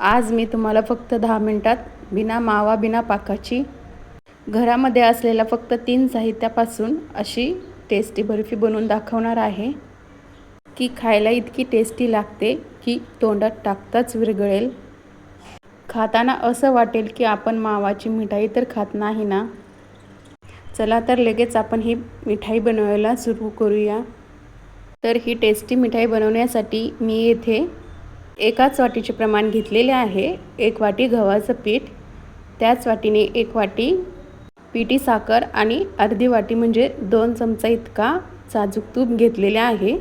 आज मी तुम्हाला फक्त दहा मिनटात बिना मावा बिना पाकाची घरामध्ये असलेल्या फक्त तीन साहित्यापासून अशी टेस्टी बर्फी बनवून दाखवणार आहे. की खायला इतकी टेस्टी लागते की तोंडात टाकताच विरघळेल. खाताना असं वाटेल की आपण मावाची मिठाई तर खात नाही ना? चला तर लगेच आपण ही मिठाई बनवायला सुरू करूया. तर ही टेस्टी मिठाई बनवण्यासाठी मी येथे एकाच वाटीचे प्रमाण घेतलेले आहे. एक वाटी गव्हाचं पीठ त्याच वाटीने एक वाटी पिठी साखर आणि अर्धी वाटी म्हणजे दोन चमचा इतका साजूक तूप घेतलेले आहे.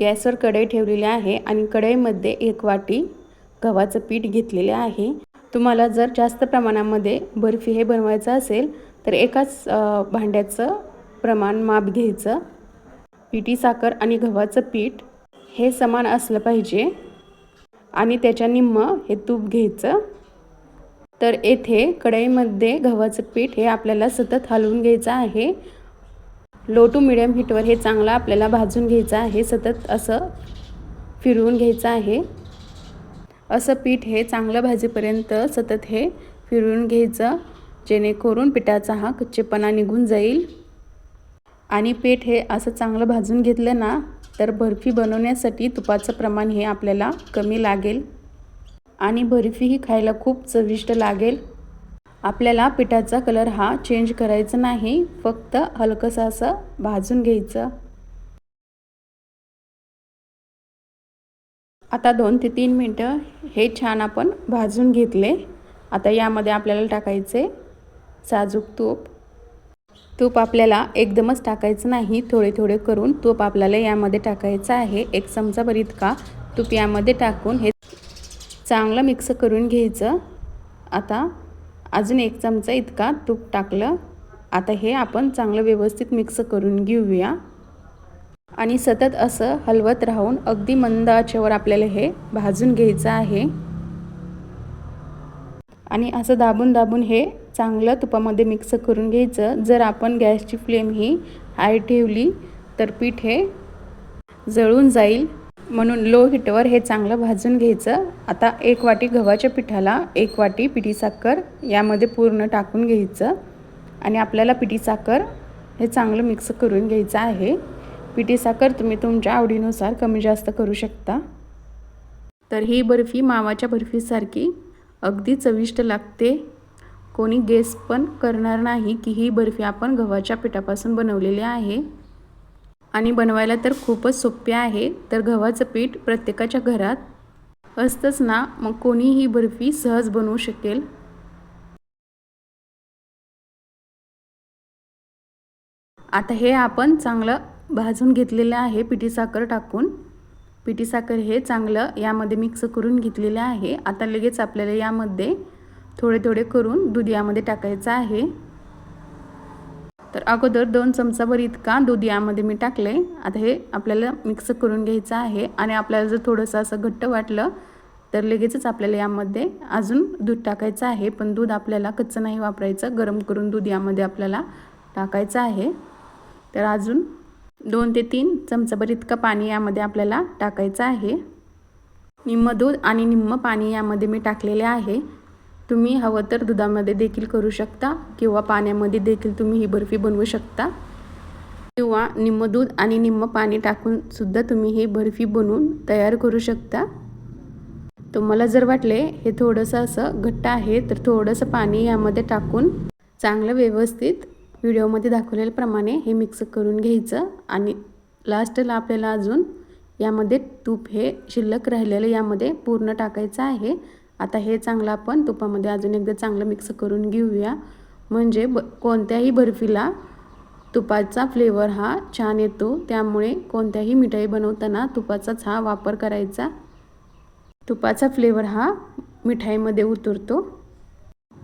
गॅसवर कढई ठेवलेली आहे आणि कढईमध्ये एक वाटी गव्हाचं पीठ घेतलेले आहे. तुम्हाला जर जास्त प्रमाणामध्ये बर्फी हे बनवायचं असेल तर एकाच भांड्याचं प्रमाण माप घ्यायचं. पिठी साखर आणि गव्हाचं पीठ हे समान असलं पाहिजे. आणि त्याच्या निम्म हे तूप घ्यायचं. तर येथे कढईमध्ये गव्हाचं पीठ हे आपल्याला सतत हलवून घ्यायचं आहे. लो टू मिडियम हीटवर हे चांगलं आपल्याला भाजून घ्यायचं आहे. सतत असं फिरवून घ्यायचं आहे. असं पीठ हे चांगलं भाजीपर्यंत सतत हे फिरवून घ्यायचं. जेणेकरून पिठाचा हा कच्चेपणा निघून जाईल. आणि पीठ हे असं चांगलं भाजून घेतलं ना तर बर्फी बनवण्यासाठी तुपाचं प्रमाण हे आपल्याला कमी लागेल. आणि बर्फी ही खायला खूप चविष्ट लागेल. आपल्याला पिठाचा कलर हा चेंज करायचा नाही फक्त हलकंसं असं भाजून घ्यायचं. आता दोन ते तीन मिनटं हे छान आपण भाजून घेतले. आता यामध्ये आपल्याला टाकायचे साजूक तूप. तूप आपल्याला एकदमच टाकायचं नाही थोडे थोडे करून तूप आपल्याला यामध्ये टाकायचं आहे. एक चमचाभर इतका तूप यामध्ये टाकून हे चांगलं मिक्स करून घ्यायचं. आता अजून एक चमचा इतका तूप टाकलं. आता हे आपण चांगलं व्यवस्थित मिक्स करून घेऊया. आणि सतत असं हलवत राहून अगदी मंद आचेवर आपल्याला हे भाजून घ्यायचं आहे. आणि असं दाबून दाबून हे चांगलं तुपामध्ये मिक्स करून घ्यायचं. जर आपण गॅसची फ्लेम ही हाय ठेवली तर पीठ हे जळून जाईल. म्हणून लो हिटवर हे चांगलं भाजून घ्यायचं. आता एक वाटी गव्हाच्या पिठाला एक वाटी पिठी साखर यामध्ये पूर्ण टाकून घ्यायचं. आणि आपल्याला पिठी साखर हे चांगलं मिक्स करून घ्यायचं आहे. पिठी साखर तुम्ही तुमच्या आवडीनुसार कमी जास्त करू शकता. तर ही बर्फी मावाच्या बर्फीसारखी अगदी चविष्ट लागते. कोणी गेस पण करणार नाही की ही बर्फी आपण गव्हाच्या पिठापासून बनवलेली आहे. आणि बनवायला तर खूपच सोपे आहे तर गव्हाचं पीठ प्रत्येकाच्या घरात असतंच ना? मग कोणी ही बर्फी सहज बनवू शकेल? आता हे आपण चांगलं भाजून घेतलेलं आहे पिठी साखर टाकून. पिठी साखर हे चांगलं यामध्ये मिक्स करून घेतलेलं आहे. आता लगेच आपल्याला यामध्ये थोडे थोडे करून दूध यामध्ये टाकायचं आहे. तर अगोदर दोन चमचाभर इतका दूध यामध्ये मी टाकले आता हे आपल्याला मिक्स करून घ्यायचं आहे आणि आपल्याला जर थोडंसं असं घट्ट वाटलं तर लगेचच आपल्याला यामध्ये अजून दूध टाकायचं आहे. पण दूध आपल्याला कच्चं नाही वापरायचं. गरम करून दूध यामध्ये आपल्याला टाकायचं आहे. तर अजून दोन ते तीन चमचाभर इतकं पाणी यामध्ये आपल्याला टाकायचं आहे. निम्म दूध आणि निम्म पाणी यामध्ये मी टाकलेले आहे. तुम्ही हवं तर दुधामध्ये देखील करू शकता किंवा पाण्यामध्ये देखील तुम्ही ही बर्फी बनवू शकता. किंवा निम्म दूध आणि निम्म पाणी टाकून सुद्धा तुम्ही ही बर्फी बनवून तयार करू शकता. तुम्हाला जर वाटले हे थोडंसं असं घट्ट आहे तर थोडंसं पाणी यामध्ये टाकून चांगलं व्यवस्थित व्हिडिओमध्ये दाखवलेल्याप्रमाणे हे मिक्स करून घ्यायचं आणि लास्टला आपल्याला अजून यामध्ये तूप हे शिल्लक राहिलेलं यामध्ये पूर्ण टाकायचं आहे. आता हे चांगलं आपण तुपामध्ये अजून एकदा चांगलं मिक्स करून घेऊया. म्हणजे ब कोणत्याही बर्फीला तुपाचा फ्लेवर हा छान येतो. त्यामुळे कोणत्याही मिठाई बनवताना तुपाचाच हा वापर करायचा. तुपाचा फ्लेवर हा मिठाईमध्ये उतरतो.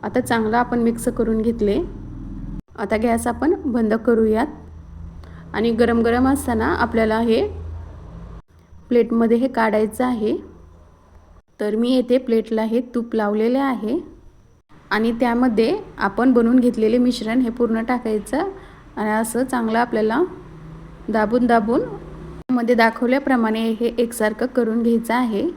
आता चांगला आपण मिक्स करून घेतले. आता गॅस आपण बंद करूयात. आणि गरम गरम असताना आपल्याला हे प्लेटमध्ये हे काढायचं आहे. तर मी येथे प्लेटला हे तूप लावलेले आहे. आणि त्यामध्ये आपण बनवून घेतलेले मिश्रण हे पूर्ण टाकायचं. आणि असं चांगलं आपल्याला दाबून दाबून मध्ये दाखवल्याप्रमाणे हे एकसारखं करून घ्यायचं आहे.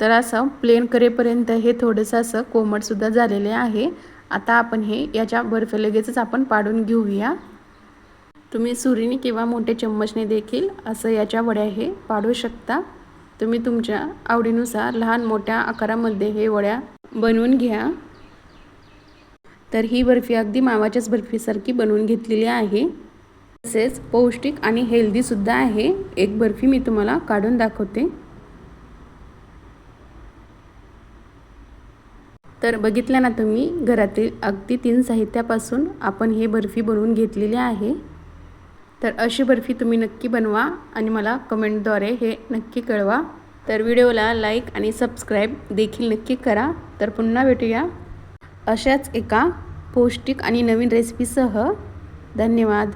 तर असं प्लेन करेपर्यंत हे थोडंसं असं कोमटसुद्धा झालेले आहे. आता आपण हे याच्या बर्फी लगेचच आपण पाडून घेऊया. तुम्ही सुरीने किंवा मोठ्या चम्मचने देखील असं याच्या वड्या हे पाडू शकता. तुम्ही तुमच्या आवडीनुसार लहान मोठ्या आकारामध्ये हे वड्या बनवून घ्या. तर ही बर्फी अगदी मावाच्याच बर्फीसारखी बनवून घेतलेली आहे. तसेच पौष्टिक आणि हेल्दीसुद्धा आहे. एक बर्फी मी तुम्हाला काढून दाखवते. तर बघितलं ना तुम्ही घरातील अगदी तीन साहित्यापासून आपण हे बर्फी बनवून घेतलेली आहे. तर अशी बर्फी तुम्ही नक्की बनवा आणि मला कमेंटद्वारे हे नक्की कळवा. तर व्हिडिओला लाईक आणि सबस्क्राईब देखील नक्की करा. तर पुन्हा भेटूया. अशाच एका पौष्टिक आणि नवीन रेसिपीसह. धन्यवाद.